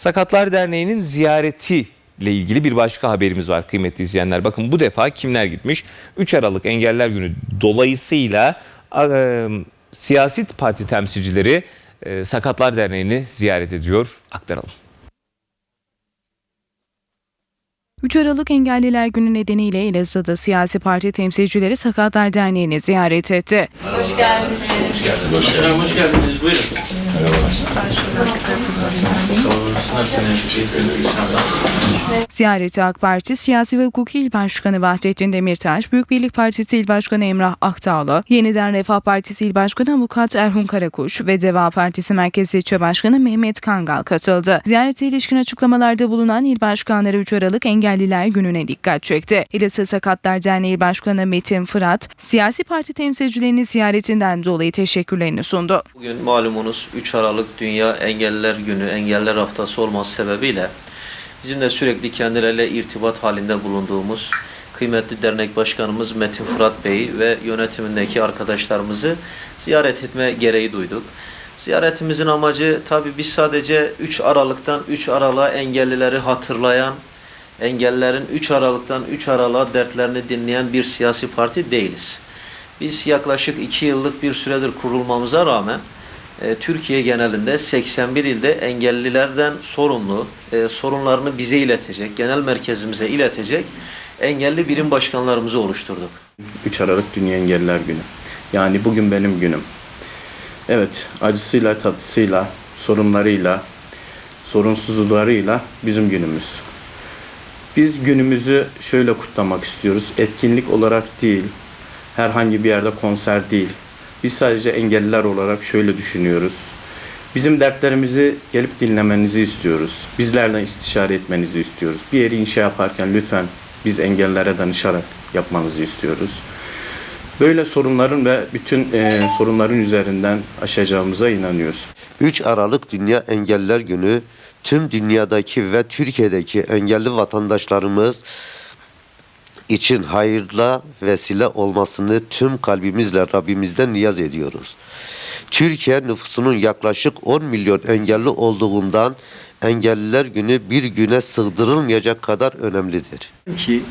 Sakatlar Derneği'nin ziyareti ile ilgili bir başka haberimiz var kıymetli izleyenler. Bakın bu defa kimler gitmiş? 3 Aralık Engeller Günü dolayısıyla e, siyasi parti temsilcileri e, Sakatlar Derneği'ni ziyaret ediyor. Aktaralım. 3 Aralık Engelliler Günü nedeniyle Elazığ'da siyasi parti temsilcileri Sakatlar Derneği'ni ziyaret etti. Başkanım hoş geldiniz. Buyurun. listeners, Jesus, each other. Ziyareti AK Parti Siyasi ve Hukuki İl Başkanı Vahdettin Demirtaş, Büyük Birlik Partisi İl Başkanı Emrah Aktağlı, Yeniden Refah Partisi İl Başkanı Avukat Erhun Karakuş ve Deva Partisi Merkezi İlçe Başkanı Mehmet Kangal katıldı. Ziyarete ilişkin açıklamalarda bulunan il başkanları 3 Aralık Engelliler Günü'ne dikkat çekti. İlası Sakatlar Derneği Başkanı Metin Fırat, siyasi parti temsilcilerinin ziyaretinden dolayı teşekkürlerini sundu. Bugün malumunuz 3 Aralık Dünya Engelliler Günü, Engeller Haftası olması sebebiyle bizim de sürekli kendileriyle irtibat halinde bulunduğumuz kıymetli dernek başkanımız Metin Fırat Bey ve yönetimindeki arkadaşlarımızı ziyaret etme gereği duyduk. Ziyaretimizin amacı tabii biz sadece 3 Aralık'tan 3 Aralık'a engellileri hatırlayan, engellerin 3 Aralık'tan 3 Aralık'a dertlerini dinleyen bir siyasi parti değiliz. Biz yaklaşık 2 yıllık bir süredir kurulmamıza rağmen e, Türkiye genelinde 81 ilde engellilerden sorumlu, e, sorunlarını bize iletecek, genel merkezimize iletecek engelli birim başkanlarımızı oluşturduk. 3 Aralık Dünya Engelliler Günü. Yani bugün benim günüm. Evet, acısıyla, tatısıyla, sorunlarıyla, sorunsuzluklarıyla bizim günümüz. Biz günümüzü şöyle kutlamak istiyoruz. Etkinlik olarak değil, herhangi bir yerde konser değil. Biz sadece engelliler olarak şöyle düşünüyoruz. Bizim dertlerimizi gelip dinlemenizi istiyoruz. Bizlerden istişare etmenizi istiyoruz. Bir yeri inşa yaparken lütfen biz engellilere danışarak yapmanızı istiyoruz. Böyle sorunların ve bütün e, sorunların üzerinden aşacağımıza inanıyoruz. 3 Aralık Dünya Engelliler Günü tüm dünyadaki ve Türkiye'deki engelli vatandaşlarımız için hayırla vesile olmasını tüm kalbimizle Rabbimizden niyaz ediyoruz. Türkiye nüfusunun yaklaşık 10 milyon engelli olduğundan Engelliler Günü bir güne sığdırılmayacak kadar önemlidir. ki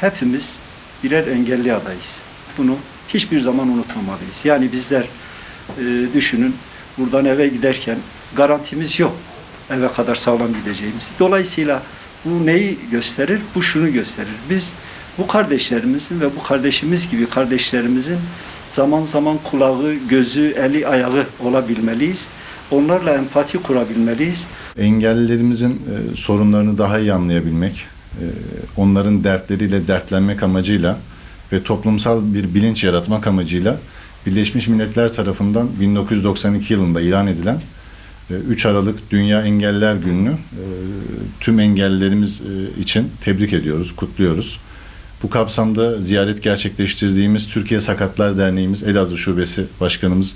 hepimiz birer engelli adayız. Bunu hiçbir zaman unutmamalıyız. Yani bizler e, düşünün buradan eve giderken garantimiz yok eve kadar sağlam gideceğimiz. Dolayısıyla bu neyi gösterir? Bu şunu gösterir. Biz bu kardeşlerimizin ve bu kardeşimiz gibi kardeşlerimizin zaman zaman kulağı, gözü, eli, ayağı olabilmeliyiz. Onlarla empati kurabilmeliyiz. engellilerimizin e, sorunlarını daha iyi anlayabilmek, e, onların dertleriyle dertlenmek amacıyla ve toplumsal bir bilinç yaratmak amacıyla Birleşmiş Milletler tarafından 1992 yılında ilan edilen e, 3 Aralık Dünya Engelliler Günü'nü e, tüm engellilerimiz e, için tebrik ediyoruz, kutluyoruz. Bu kapsamda ziyaret gerçekleştirdiğimiz Türkiye Sakatlar Derneğimiz Elazığ Şubesi Başkanımız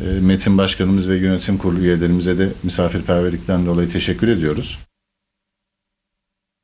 e, Metin Başkanımız ve yönetim kurulu üyelerimize de misafirperverlikten dolayı teşekkür ediyoruz.